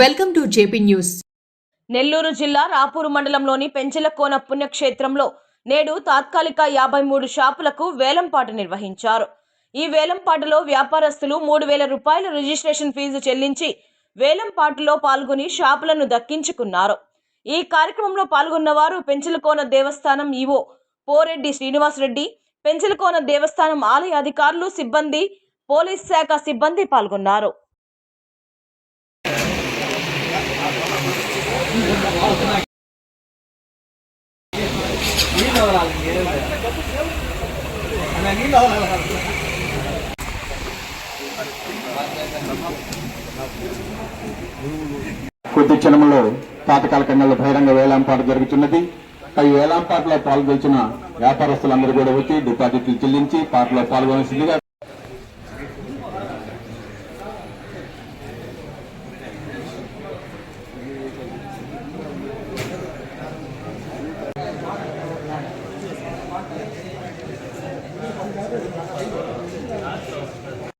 Welcome to JP news. Nellore జిల్లా రాపూరు మండలంలోని పెంచలకోన పుణ్యక్షేత్రంలో నేడు తాత్కాలిక యాభై మూడు షాపులకు వేలంపాట నిర్వహించారు. ఈ వేలంపాటలో వ్యాపారస్తులు మూడు వేల రూపాయల రిజిస్ట్రేషన్ ఫీజు చెల్లించి వేలంపాటలో పాల్గొని షాపులను దక్కించుకున్నారు. ఈ కార్యక్రమంలో పాల్గొన్న వారు పెంచలకోన దేవస్థానం ఈవో పోరెడ్డి శ్రీనివాసరెడ్డి పెంచలకోన దేవస్థానం ఆలయ అధికారులు సిబ్బంది పోలీస్ శాఖ సిబ్బంది పాల్గొన్నారు. కొద్ది క్షణంలో తాతకాలికంగా బహిరంగ వేలాంపాట జరుగుతున్నది. ఈ వేలాంపాటలో పాల్గొల్చిన వ్యాపారస్తులందరూ కూడా వచ్చి డిపాజిట్లు చెల్లించి పాటలో పాల్గొనసిందిగా Thank you.